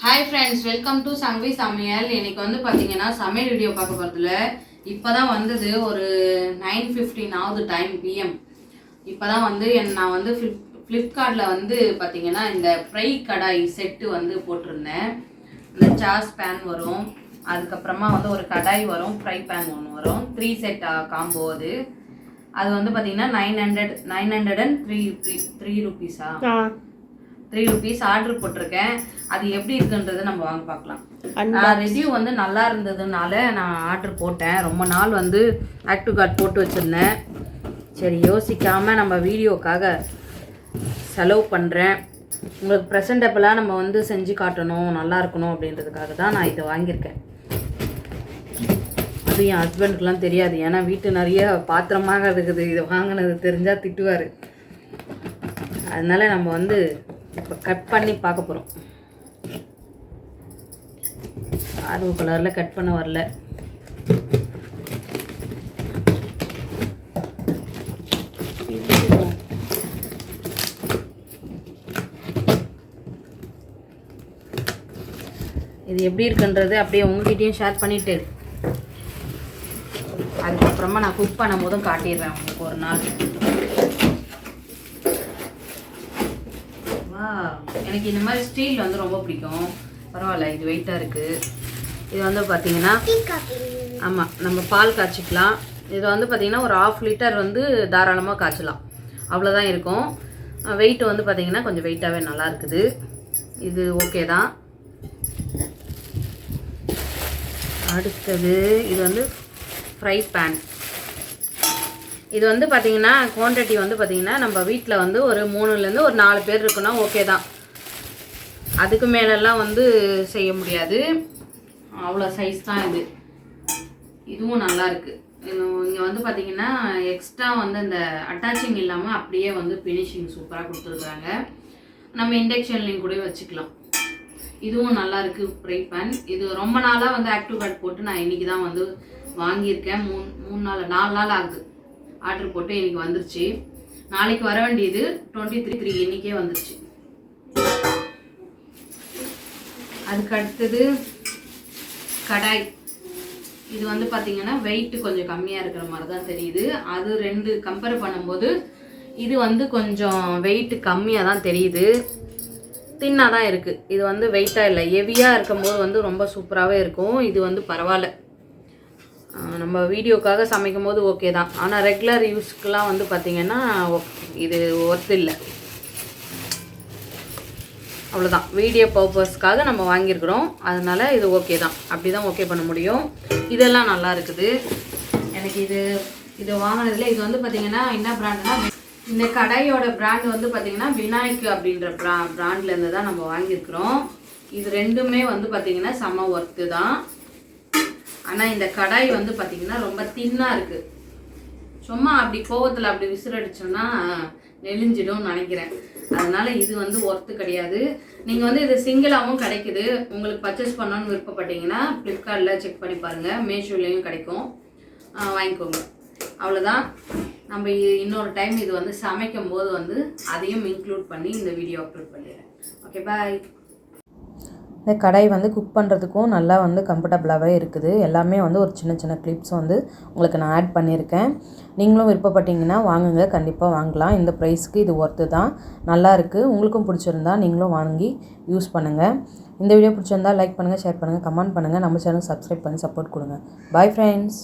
Hi friends welcome to Sangavi சமையல் இன்னைக்கு வந்து பார்த்தீங்கன்னா சமையல் வீடியோ பார்க்க போகிறதுல இப்போ தான் வந்தது ஒரு நைன் ஃபிஃப்டீன் ஆகுது டைம் பிஎம் இப்போ தான் வந்து என் நான் வந்து ஃப்ளிப் ஃப்ளிப்கார்ட்டில் வந்து பார்த்தீங்கன்னா இந்த ஃப்ரை கடாய் செட்டு வந்து போட்டிருந்தேன். இந்த சாஸ் பேன் வரும். அதுக்கப்புறமா வந்து ஒரு கடாய் வரும் ஃப்ரை பேன் ஒன்று வரும். த்ரீ செட் காம்போ அது. அது வந்து பார்த்தீங்கன்னா nine hundred nine hundred and three three ருபீஸா ஆ. த்ரீ ருபீஸ் ஆர்டர் போட்டிருக்கேன். அது எப்படி இருக்குன்றதை நம்ம வாங்க பார்க்கலாம். ரிவ்யூ வந்து நல்லா இருந்ததுனால நான் ஆர்டர் போட்டேன். ரொம்ப நாள் வந்து ஆக்டிவ் கார்டு போட்டு வச்சுருந்தேன். சரி யோசிக்காமல் நம்ம வீடியோக்காக செலவு பண்ணுறேன் உங்களுக்கு ப்ரெசன்டபிளாக நம்ம வந்து செஞ்சு காட்டணும் நல்லா இருக்கணும் அப்படின்றதுக்காக தான் நான் இதை வாங்கியிருக்கேன். அது என் ஹஸ்பண்டுக்குலாம் தெரியாது. ஏன்னா வீட்டு நிறைய பாத்திரமாக இருக்குது. இதை வாங்கினது தெரிஞ்சால் திட்டுவார். அதனால நம்ம வந்து இப்போ கட் பண்ணி பார்க்க போகிறோம் ஆர்வ கலரில் கட் பண்ண வரல. இது எப்படி இருக்குன்றது அப்படியே உங்ககிட்டயும் ஷேர் பண்ணிட்டு அதுக்கப்புறமா நான் குக் பண்ணும் போதும் காட்டிடுறேன் உங்களுக்கு ஒரு நாள். எனக்கு இந்த மாதிரி ஸ்டீல் வந்து ரொம்ப பிடிக்கும். பரவாயில்ல இது வெயிட்டாக இருக்குது இது வந்து பார்த்தீங்கன்னா ஆமாம் நம்ம பால் காய்ச்சிக்கலாம். இது வந்து பார்த்தீங்கன்னா ஒரு ஆஃப் லிட்டர் வந்து தாராளமாக காய்ச்சலாம். அவ்வளோதான் இருக்கும். வெயிட் வந்து பார்த்தீங்கன்னா கொஞ்சம் வெயிட்டாகவே நல்லா இருக்குது. இது ஓகே தான். அடுத்தது இது வந்து ஃப்ரை பேன் இது வந்து பார்த்தீங்கன்னா குவான்டிட்டி வந்து பார்த்தீங்கன்னா நம்ம வீட்டில் வந்து ஒரு மூணுலேருந்து ஒரு நாலு பேர் இருக்குன்னா ஓகே தான். அதுக்கு மேலெல்லாம் வந்து செய்ய முடியாது. அவ்வளோ சைஸ் தான் இது. இதுவும் நல்லா இருக்குது இங்கே வந்து பார்த்தீங்கன்னா எக்ஸ்ட்ரா வந்து இந்த அட்டாச்சிங் இல்லாமல் அப்படியே வந்து ஃபினிஷிங் சூப்பராக கொடுத்துருக்குறாங்க. நம்ம இண்டக்ஷன்லேயும் கூட வச்சுக்கலாம். இதுவும் நல்லா இருக்கு ஃப்ரை பேன் இது ரொம்ப நாளாக வந்து ஆக்டிவ் கார்டு போட்டு நான் இன்னைக்கு தான் வந்து வாங்கியிருக்கேன். மூணு மூணு நாள் நாலு நாள் ஆகுது. ஆர்டர் போட்டு இன்றைக்கி வந்துருச்சு. நாளைக்கு வர வேண்டியது டுவெண்ட்டி த்ரீ த்ரீ இன்றைக்கே வந்துருச்சு. அதுக்கு அடுத்தது கடாய். இது வந்து பார்த்தீங்கன்னா வெயிட் கொஞ்சம் கம்மியாக இருக்கிற மாதிரி தான் தெரியுது. அது ரெண்டு கம்பேர் பண்ணும்போது இது வந்து கொஞ்சம் வெயிட் கம்மியாக தான் தெரியுது. தின்னாக தான் இருக்குது இது வந்து வெயிட்டாக இல்லை. ஹெவியாக இருக்கும்போது வந்து ரொம்ப சூப்பராகவே இருக்கும். இது வந்து பரவாயில்ல. நம்ம வீடியோக்காக சமைக்கும் போது ஓகே தான் ஆனால் ரெகுலர் யூஸ்க்குலாம் வந்து பார்த்திங்கன்னா இது ஒர்த் இல்லை. அவ்வளோதான் வீடியோ பர்பஸ்க்காக நம்ம வாங்கியிருக்கிறோம். அதனால் இது ஓகே தான். அப்படி தான் ஓகே பண்ண முடியும். இதெல்லாம் நல்லா இருக்குது. எனக்கு இது இது வாங்கினதுல இது வந்து பார்த்திங்கன்னா என்ன பிராண்டுனா இந்த கடையோட பிராண்ட் வந்து பார்த்திங்கன்னா விநாயக் அப்படின்ற ப்ரா பிராண்ட்லேருந்து தான் நம்ம வாங்கியிருக்கிறோம். இது ரெண்டுமே வந்து பார்த்திங்கன்னா செம ஒர்த்து தான். ஆனால் இந்த கடாய் வந்து பார்த்திங்கன்னா ரொம்ப தின்னாக இருக்குது சும்மா அப்படி கோவத்தில் அப்படி விசிறடிச்சோன்னா நெளிஞ்சிடும் நினைக்கிறேன். அதனால இது வந்து ஒர்த்து கிடையாது. நீங்கள் வந்து இது சிங்கிளாகவும் கிடைக்குது. உங்களுக்கு பர்ச்சேஸ் பண்ணணும்னு விருப்பப்பட்டீங்கன்னா ஃப்ளிப்கார்ட்டில் செக் பண்ணி பாருங்கள் மீஷோலேயும் கிடைக்கும். வாங்கிக்கோங்க. அவ்வளோதான் நம்ம இன்னொரு டைம் இது வந்து சமைக்கும் போது வந்து அதையும் இன்க்ளூட் பண்ணி இந்த வீடியோ அப்லோட் பண்ணிடுறேன். ஓகே பாய் இந்த கடாய் வந்து குக் பண்ணுறதுக்கும் நல்லா வந்து கம்ஃபர்டபுளாகவே இருக்குது. எல்லாமே வந்து ஒரு சின்ன சின்ன கிளிப்ஸ் வந்து உங்களுக்கு நான் ஆட் பண்ணியிருக்கேன். நீங்களும் விருப்பப்பட்டீங்கன்னா வாங்குங்க. கண்டிப்பாக வாங்கலாம். இந்த ப்ரைஸ்க்கு இது ஒர்த்து தான். நல்லா இருக்குது உங்களுக்கும் பிடிச்சிருந்தா நீங்களும் வாங்கி யூஸ் பண்ணுங்கள் இந்த வீடியோ பிடிச்சிருந்தா லைக் பண்ணுங்கள் ஷேர் பண்ணுங்கள் கமெண்ட் பண்ணுங்கள் நம்ம சேனல் சப்ஸ்கிரைப் பண்ணி சப்போர்ட் கொடுங்க. Bye friends